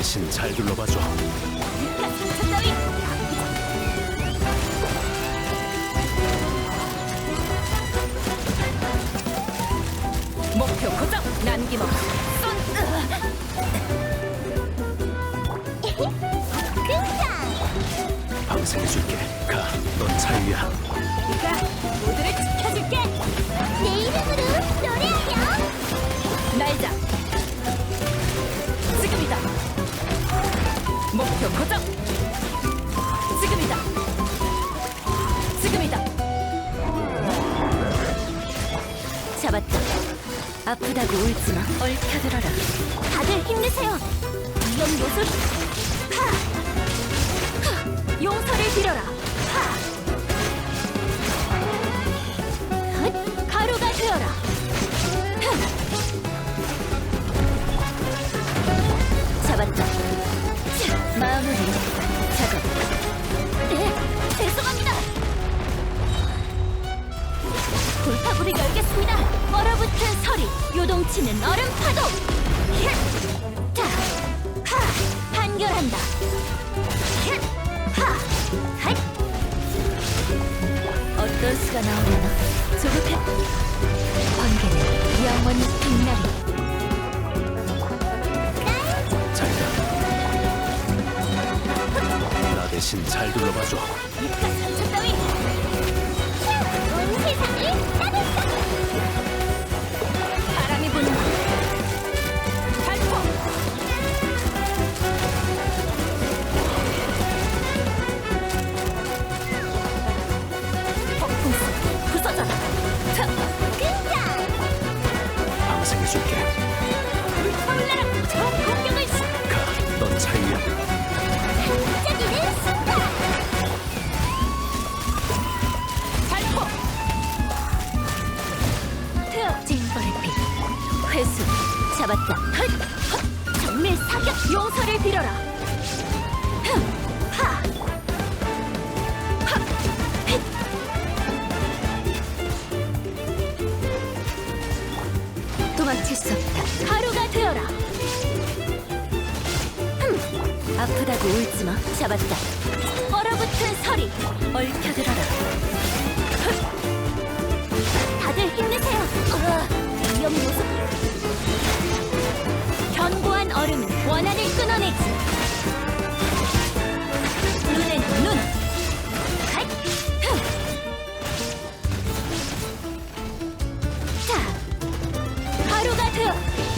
대신 잘 둘러봐줘. 목표 고정 남김없이 쏜 방생해 줄게. 가, 넌 자유야. 네가 모두를 지켜줄게 잡았다. 아프다고 울지 마. 얽혀들어라. 다들 힘내세요. 위험 요소. 하! 하! 용서를 빌어라. 하! 헛! 가루가 되어라. 흠! 잡았다. 자, 마무리. 작업. 네 죄송합니다. 골파구를 열겠습니다 얼어붙은 서리 요동치는 얼음 파도 히! 자, 하! 한결한다. 힛! 하! 핫! 어떤 수가 나오려나? 조급해. 번개는 영원히 빛나리. 잘 가. 나 대신 잘 둘러봐줘. 입가 잡았다. 헛! 헛! 정밀 사격. 용서를 빌어라. 흠! 하! 하! 헷! 도망칠 수 없다. 가루가 되어라. 흠! 아프다고 울지 마. 잡았다. 얼어붙은 서리. 얽혀들어라. 다들 힘내세요 위험 요소.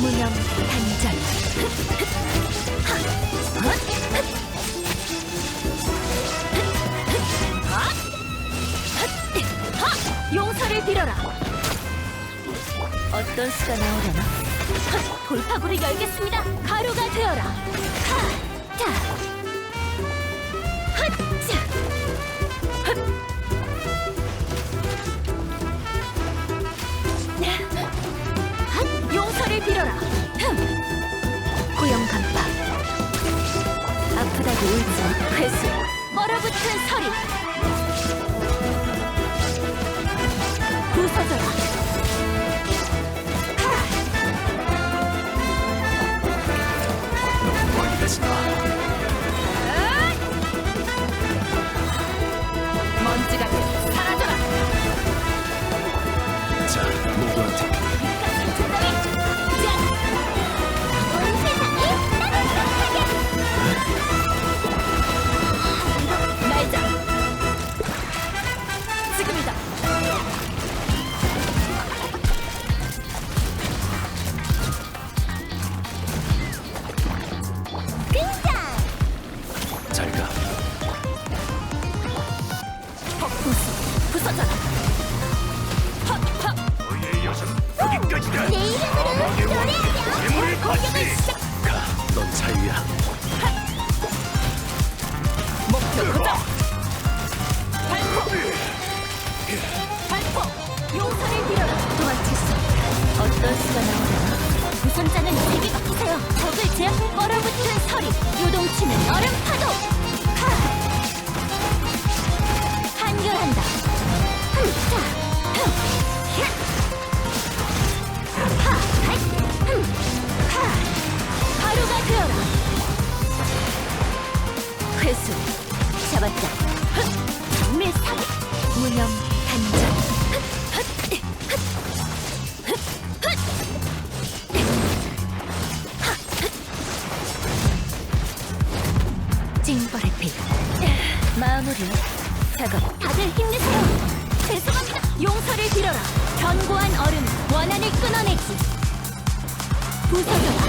무념! 하! 용서를 빌어라. 어떤 수가 나오려나? 헛! 돌파구를 열겠습니다. 가루가 되어라. 하! 자! 회수. 얼어붙은 서리. 내 이름으로 노래하렴 괴물을 공격을 시작. 가, 넌 자유야. 목표 고정. 발포. 발포. 용서를 빌어라. 도망칠 수 없다. 어떤 수가 나오려나? 우선자는 세게 바뀌세요. 적을 제압. 얼어붙은 서리. 요동치는 얼음 파도. 회수 잡았다. 정밀 사격 무념 단전 징벌의 피, 마무리. 작업. 다들 힘내세요. 죄송합니다. 용서를 빌어라. 견고한 얼음 원한을 끊어내지. 부서져라